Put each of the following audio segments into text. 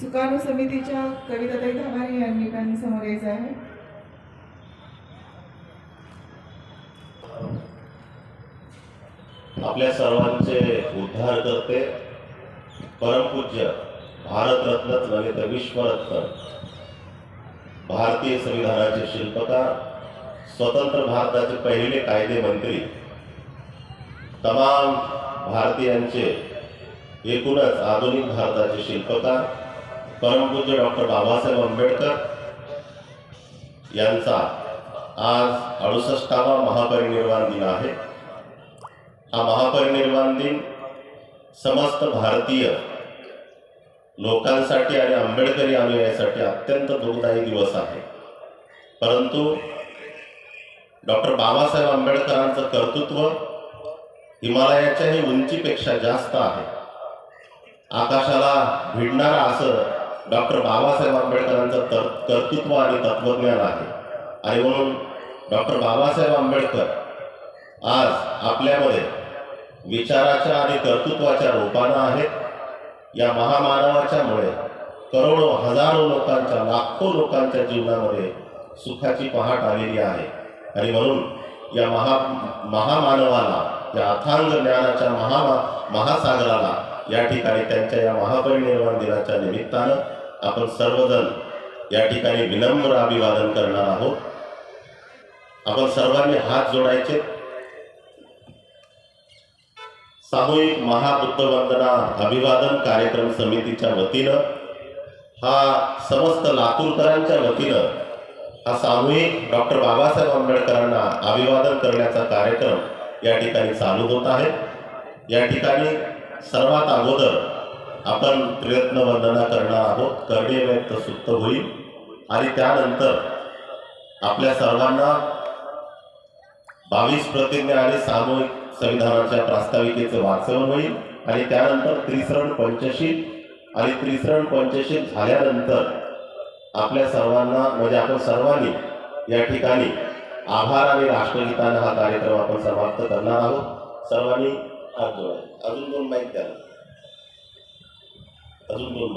सुकाणू समितीच्या कविताताई धामारे यांनी पण समोर यायचं आहे. आपल्या सर्वांचे उद्धार करते परमपूज्य भारतरत्नच नव्हे तर विश्वरत्न. भारतीय संविधानाचे शिल्पकार स्वतंत्र भारताचे पहिले कायदे मंत्री तमाम भारतीयांचे एकूणच आधुनिक भारताचे शिल्पकार परमपूज्य डॉक्टर बाबासाहेब आंबेडकर यांचा आज अडुसष्टावा महापरिनिर्वाण दिन आहे. हा महापरिनिर्वाण दिन समस्त भारतीय लोकांसाठी आणि आंबेडकरी अनुयायासाठी अत्यंत दुःखदायी दिवस आहे. परंतु डॉक्टर बाबासाहेब आंबेडकरांचं कर्तृत्व हिमालयाच्याही उंचीपेक्षा जास्त आहे. आकाशाला भिडणारा असं डॉक्टर बाबासाहेब आंबेडकरांचं तर कर्तृत्व आणि तत्वज्ञान आहे. आणि म्हणून डॉक्टर बाबासाहेब आंबेडकर आज आपल्यामध्ये विचाराच्या आणि कर्तृत्वाच्या रूपानं आहेत. या महामानवाच्यामुळे करोडो हजारो लोकांच्या लाखो लोकांच्या जीवनामध्ये सुखाची पहाट आलेली आहे. आणि म्हणून या महा महामानवाला या अथांग ज्ञानाच्या महा महासागराला या ठिकाणी त्यांच्या या महापरिनिर्वाण दिनाच्या निमित्तानं आपण सर्वजण या ठिकाणी विनम्र अभिवादन करणार आहोत. आपण सर्वांनी हात जोडायचे. सामूहिक महाबुद्धवंदना अभिवादन कार्यक्रम समितीच्या वतीनं हा समस्त लातूरकरांच्या वतीनं हा सामूहिक डॉक्टर बाबासाहेब आंबेडकरांना अभिवादन करण्याचा कार्यक्रम या ठिकाणी चालू होत आहे. या ठिकाणी सर्वात अगोदर आपण त्रिरत्न वंदना करणार आहोत. करणे व्यक्त सुप्त होईल. आणि त्यानंतर आपल्या सर्वांना बावीस प्रतिज्ञा आणि सामूहिक संविधानाच्या प्रास्ताविकेचं वाचन होईल. आणि त्यानंतर त्रिसरण पंचशील. आणि त्रिसरण पंचशील झाल्यानंतर आपल्या सर्वांना म्हणजे आपण सर्वांनी या ठिकाणी आभार आणि राष्ट्रगीतानं हा कार्यक्रम आपण समाप्त करणार आहोत. सर्वांनी हात जोडायचे अजून दोन माईक द्या. अजून दोन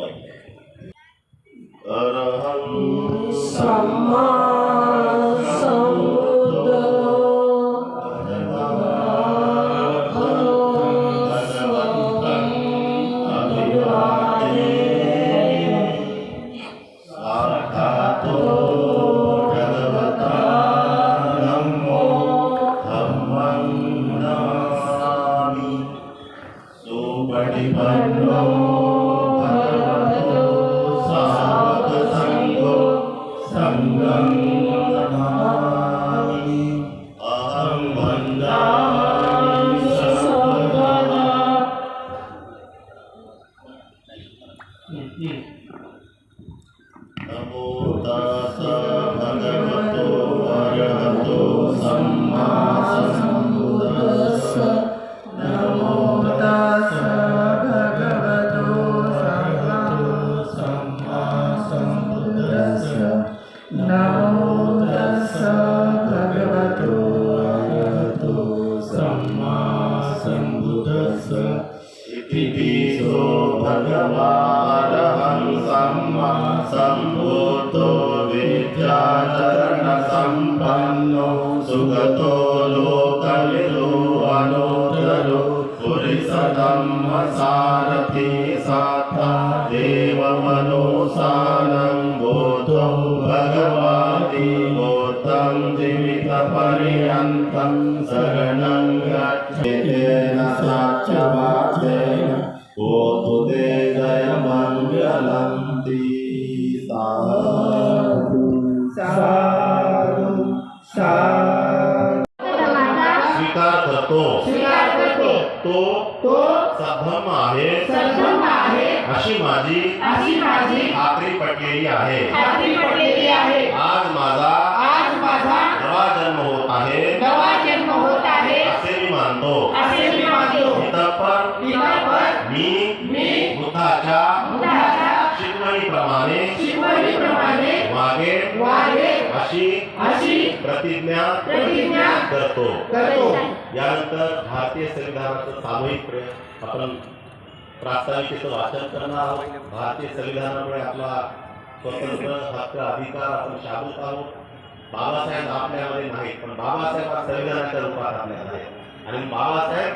नमो तस् भगवतो अरहतो सम्मा सारथि साता देवमनोसानं गोध्व भगवादि गोतं जीवितपर्यन्तं शरणम्। अशी माझी अशी माझी खात्री पटलेली आहे. खात्री पडलेली आहे. आज माझा आज माझा नवा जन्म होत आहे. नवा जन्म होत आहे. असे मी मानतो. असे मी मानतो. इतपर इतपर मी मी बुद्धाच्या बुद्धाच्या शिकवणीप्रमाणे शिकवणीप्रमाणे वागे वागे अशी अशी प्रतिज्ञा प्रतिज्ञा करतो. करतो. यानंतर भारतीय संविधानाचं सामूहिक आपण प्रास्ताविकेचं वाचन करणार आहोत भारतीय संविधानामुळे आपला स्वतंत्र हक्क अधिकार आपण शाबूत आहोत बाबासाहेब आपल्यामध्ये नाहीत पण बाबासाहेब हा संविधानाच्या रूपात आपल्याला आहेत. आणि बाबासाहेब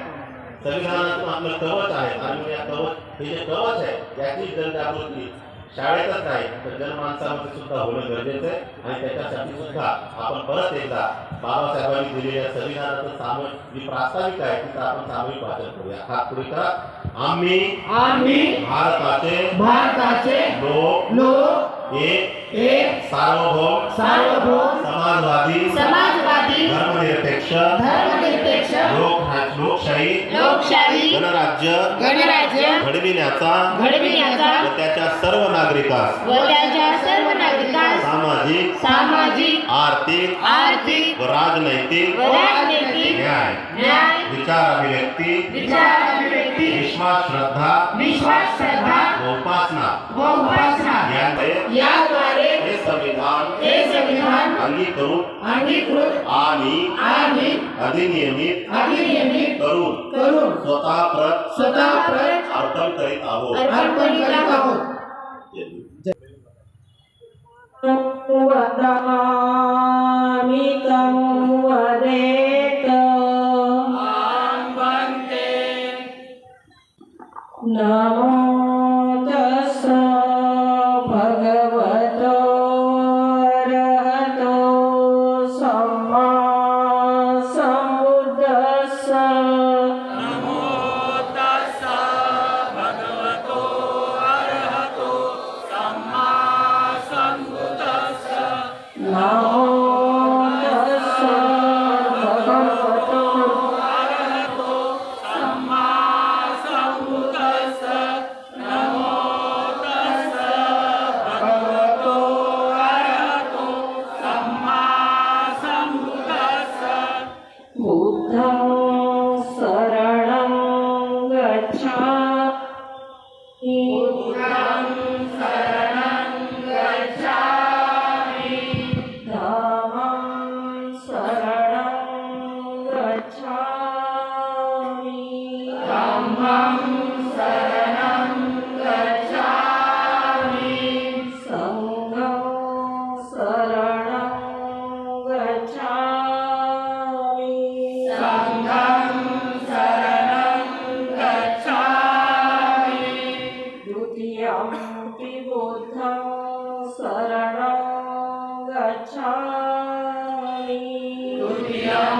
संविधानातून आपलं कवच आहे. आणि या कवच हे जे कवच आहे याची जनजागृती शाळेतच आहे. तर जनमानसामध्ये सुद्धा होणं गरजेचं आहे. आणि त्याच्यासाठी सुद्धा आपण परत एकदा बाबासाहेबांनी दिलेल्या संविधानाचं साम जी प्रास्ताविक आहे तिचं आपण सामूहिक वाचन करूया. हा पुढे करा. आम्ही आम्ही भारताचे भारताचे लोक लोक एक एक सार्वभौम सार्वभौम समाजवादी समाजवादी धर्मनिरपेक्ष धर्मनिरपेक्ष लोकशाही. लोकशाही. गणराज्य. गणराज्य. घडविण्याचा. घडविण्याचा. व त्याच्या सर्व नागरिकास. व त्याच्या सर्व नागरिकांस. सामाजिक. सामाजिक. आर्थिक. आर्थिक. व राजनैतिक. व राजनैतिक. न्याय. न्याय. विचार अभिव्यक्ती विचार अभिव्यक्ती विश्वास श्रद्धा विश्वास श्रद्धा व उपासना. व उपासना. याद्वारे याद्वारे संविधान हे संविधान अंगीकरून अंगीकृत आणि आणि अधिनियमित अधिनियमित करून करून स्वतः प्रत स्वतः परत अर्पण करीत आहोत. अर्पण करीत आहोत. वदामितं वदेत। नमो द्वितीयं शरणं गच्छामि द्वितीयं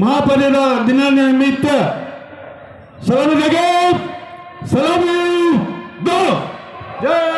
महापरिवार दिना निमित्त सलाम जगत सलाम दो जय